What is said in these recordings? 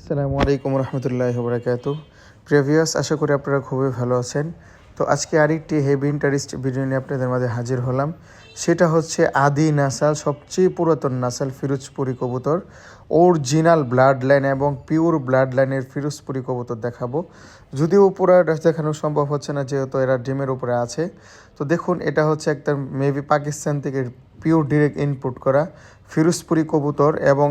আসসালামু আলাইকুম রহমতুল্লাহ বরাকাত প্রিভিয়াস আশা করি আপনারা খুবই ভালো আছেন। তো আজকে আরেকটি হেভি ইন্টারেস্ট ভিডিও নিয়ে আপনাদের মাঝে হাজির হলাম। সেটা হচ্ছে আদি নাসাল, সবচেয়ে পুরাতন নাসাল ফিরোজপুরি কবুতর। অরিজিনাল ব্লাড লাইন এবং পিওর ব্লাড লাইনের ফিরোজপুরি কবুতর দেখাবো। যদিও পুরো দেখানো সম্ভব হচ্ছে না, যেহেতু এরা ডিমের উপরে আছে। তো দেখুন, এটা হচ্ছে একটা মেবি পাকিস্তান থেকে পিওর ডিরেক্ট ইনপুট করা ফিরোজপুরি কবুতর এবং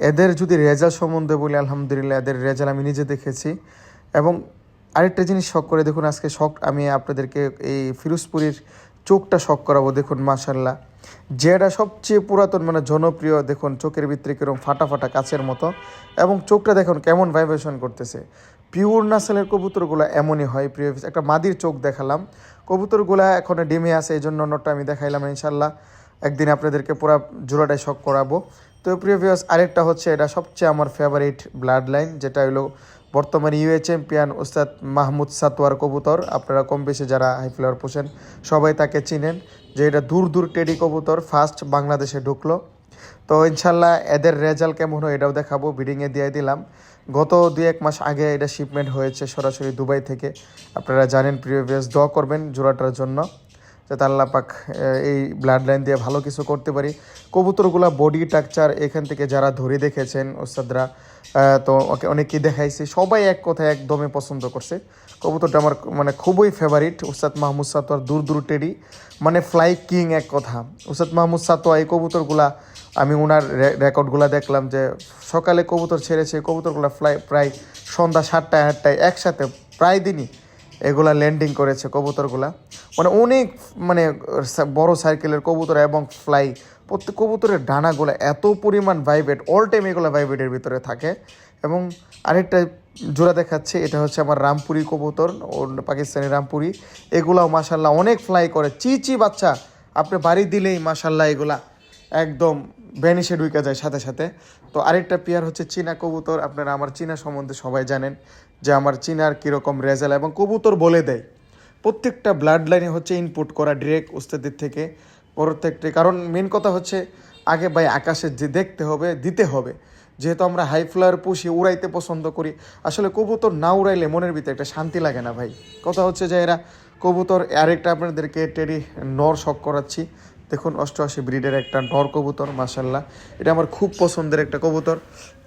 এদের যদি রেজাল্ট সম্বন্ধে বলি, আলহামদুলিল্লাহ এদের রেজাল্ট আমি নিজে দেখেছি। এবং আরেকটা জিনিস শখ করে, দেখুন আজকে শখ আমি আপনাদেরকে এই ফিরোজপুরের চোখটা শখ করাবো, দেখুন মাশাল্লাহ যেটা সবচেয়ে পুরাতন মানে জনপ্রিয়, দেখুন চোখের ভিতরে কীরকম ফাটা ফাটা কাচের মতো। এবং চোখটা দেখুন কেমন ভাইব্রেশন করতেছে। পিওর নাসেলের কবুতরগুলো এমনই হয়, প্রিয় একটা মাদির চোখ দেখালাম। কবুতরগুলা এখন ডিমে আছে এই জন্য অন্যটা আমি দেখাইলাম ইনশাল্লাহ একদিন আপনাদেরকে পুরো জোড়াটাই শখ করাবো। তো প্রিভিয়াস আরেকটা হচ্ছে এটা সবচেয়ে আমার ফেভারিট ব্লাড লাইন যেটা হলো বর্তমানে ইউএ চ্যাম্পিয়ন উস্তাদ মাহমুদ সাতোয়ার কবুতর। আপনারা কম বেশি যারা হাই ফ্লাওয়ার পোষেন, সবাই তাকে চিনেন, যে এটা দূর দূর টেডি কবুতর ফার্স্ট বাংলাদেশে ঢুকলো। তো ইনশাল্লাহ এদের রেজাল্ট কেমন হয় এটাও দেখাবো বিডিংয়ে দিয়ে দিলাম। গত দুই এক মাস আগে এটা শিপমেন্ট হয়েছে সরাসরি দুবাই থেকে। আপনারা জানেন প্রিভিয়াস দোয়া করবেন জোড়াটার জন্য। যাতে আল্লাহ পাক এই ব্লাড লাইন দিয়ে ভালো কিছু করতে পারি। কবুতরগুলা বডি স্ট্রাকচার এখান থেকে যারা ধরে দেখেছেন ওস্তাদরা তো ওকে অনেকেই দেখাইছে। সবাই এক কথায় একদমই পছন্দ করছে। কবুতরটা আমার মানে খুবই ফেভারিট উস্তাদ মাহমুদ সাতোয়ার দূর দূর টেডি মানে ফ্লাই কিং এক কথা। উস্তাদ মাহমুদ সাতোয়া, এই কবুতরগুলা আমি ওনার রেকর্ডগুলো দেখলাম যে সকালে কবুতর ছেড়েছে, কবুতরগুলা ফ্লাই প্রায় সন্ধ্যা সাতটায়, আটটায়, একসাথে, প্রায় দিনই এগুলা ল্যান্ডিং করেছে কবুতরগুলা। মানে অনেক মানে বড় সাইকেলের কবুতর এবং ফ্লাই প্রত্যেক কবুতরের ডানাগুলো এত পরিমাণ ভাইব্রেট অল টাইম এগুলো ভাইব্রেটের ভিতরে থাকে। এবং আরেকটা জোড়া দেখাচ্ছে, এটা হচ্ছে আমার রামপুরি কবুতর ওর পাকিস্তানি রামপুরি। এগুলাও মাসাল্লাহ অনেক ফ্লাই করে। চিচি বাচ্চা, আপনি বাড়ি দিলেই মাসাল্লাহ এগুলা একদম ভ্যানিশে ঢুকে যায় সাথে সাথে। তো আরেকটা পেয়ার হচ্ছে চীনা কবুতর। আপনারা আমার চীনা সম্বন্ধে সবাই জানেন যে আমার চীনার কীরকম রেজাল্ট এবং কবুতর বলে দেয়। প্রত্যেকটা ব্লাড লাইনে হচ্ছে ইনপুট করা ডিরেক্ট উস্তাদের থেকে প্রত্যেকটি কারণ মেন কথা হচ্ছে, আগে ভাই আকাশে যে দেখতে হবে, দিতে হবে। যেহেতু আমরা হাই ফ্লাওয়ার পুষি, উড়াইতে পছন্দ করি, আসলে কবুতর না উড়াইলে মনের ভিতরে একটা শান্তি লাগে না ভাই। কথা হচ্ছে যে এরা কবুতর, আরেকটা আপনাদেরকে টেরি নর শখ করাচ্ছি দেখুন, অষ্টআশি ব্রিডের একটা নর কবুতর মাসাল্লাহ এটা আমার খুব পছন্দের একটা কবুতর।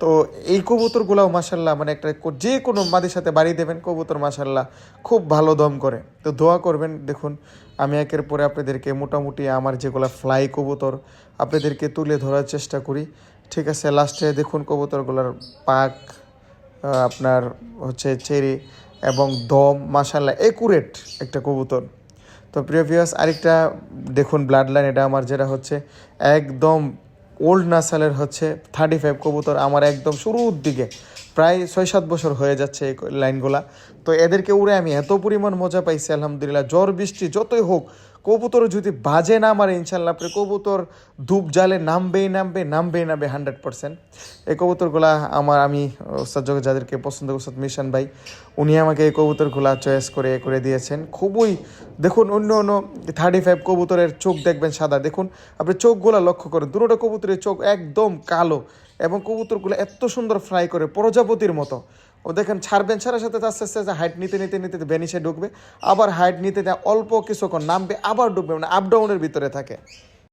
তো এই কবুতরগুলোও মাসাল্লাহ মানে একটা যে কোনো মাদের সাথে বাড়ি দেবেন, কবুতর মাসাল্লাহ খুব ভালো দম করে। তো দোয়া করবেন, দেখুন, আমি একের পরে আপনাদেরকে মোটামুটি আমার যেগুলো ফ্লাই কবুতর, আপনাদেরকে তুলে ধরার চেষ্টা করি। ঠিক আছে লাস্টে দেখুন কবুতরগুলোর পাক আপনার হচ্ছে চেরি এবং দম মাসাল্লাহ একুরেট একটা কবুতর। তো প্রিভিয়াস আরেকটা দেখুন ব্লাড লাইন এটা আমার যেটা হচ্ছে একদম ওল্ড নাসালের হচ্ছে থার্টি ফাইভ কবুতর আমার একদম শুরুর দিকে। প্রায় ছয় সাত বছর হয়ে যাচ্ছে এই লাইনগুলা। তো এদেরকে উড়ে আমি এত পরিমাণ মজা পাইছি, আলহামদুলিল্লাহ। জ্বর বৃষ্টি, যতই হোক, কবুতর যদি বাজে না মারে ইনশাল্লাহ আপনি কবুতর ধূপ জালে নামবেই নামবে নামবেই নামবে হান্ড্রেড পার্সেন্ট এই কবুতরগুলা আমার, আমি ওস্তাদ যাদেরকে পছন্দ ওস্তাদ মিশন ভাই, উনি আমাকে এই কবুতরগুলা চয়েস করে করে দিয়েছেন। খুবই, দেখুন, অন্য অন্য থার্টি ফাইভ কবুতরের চোখ দেখবেন সাদা। দেখুন, আপনি চোখগুলা লক্ষ্য করেন, দুটো কবুতরের চোখ একদম কালো। এবং কবুতরগুলো এত সুন্দর ফ্রাই করে প্রজাপতির মতো। ও দেখেন, ছাড়বেন, ছাড়ার সাথে আস্তে আস্তে হাইট নিতে নিতে নিতে বেনিসে ঢুকবে। আবার হাইট নিতে নিতে অল্প কিছুক্ষণ নামবে, আবার ঢুকবে মানে আপডাউনের ভিতরে থাকে।